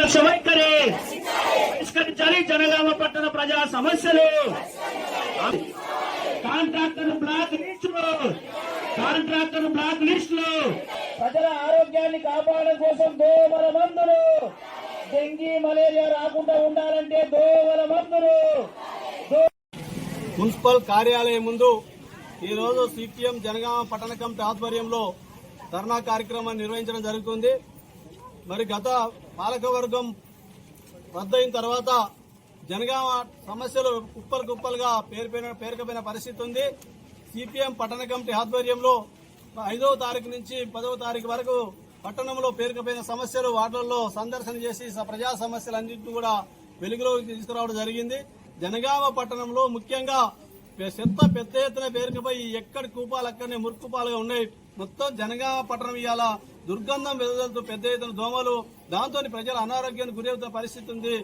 లక్ష వైఖరి. పరిష్కరించాలి జనగామ పట్టణ ప్రజా సమస్యలు. కాంట్రాక్టర్ బ్లాక్ లిస్టులు. కాంట్రాక్టర్ బ్లాక్ లిస్టులు. ప్రజల ఆరోగ్యాన్ని కాపాడడం కోసం దోమల మందులు. డెంగీ మలేరియా రాకుండా ఉండాలంటే దోమల మందులు. మున్సిపల్ కార్యాలయం ముందు ఈరోజు సిపిఎం జనగామ పట్టణ కమిటీ ఆధ్వర్యంలో ధర్నా కార్యక్రమాన్ని నిర్వహించడం జరుగుతుంది. మరి గత పాలకవర్గం రద్దయిన తర్వాత జనగామ సమస్యలు కుప్పలు కుప్పలుగా పేరుపోయిన పేరుకపోయిన పరిస్థితి ఉంది. సిపిఎం పట్టణ కమిటీ ఆధ్వర్యంలో ఐదవ తారీఖు నుంచి పదవ తారీఖు వరకు పట్టణంలో పేరుకుపోయిన సమస్యలు వార్డులలో సందర్శన చేసి ప్రజా సమస్యలన్నింటినీ కూడా వెలుగులోకి తీసుకురావడం జరిగింది. జనగామ పట్టణంలో ముఖ్యంగా ఎంత పెద్ద ఎత్తున పేరుకుపోయి ఎక్కడి కూపాలు అక్కడనే మురుకుపాలుగా ఉన్నాయి. మొత్తం జనగామ పట్టణం ఇవాళ దుర్గంధం వెదజల్లుతూ పెద్ద ఎత్తున దోమలు. దాంతో ప్రజల అనారోగ్యానికి గురవుతున్న పరిస్థితి ఉంది.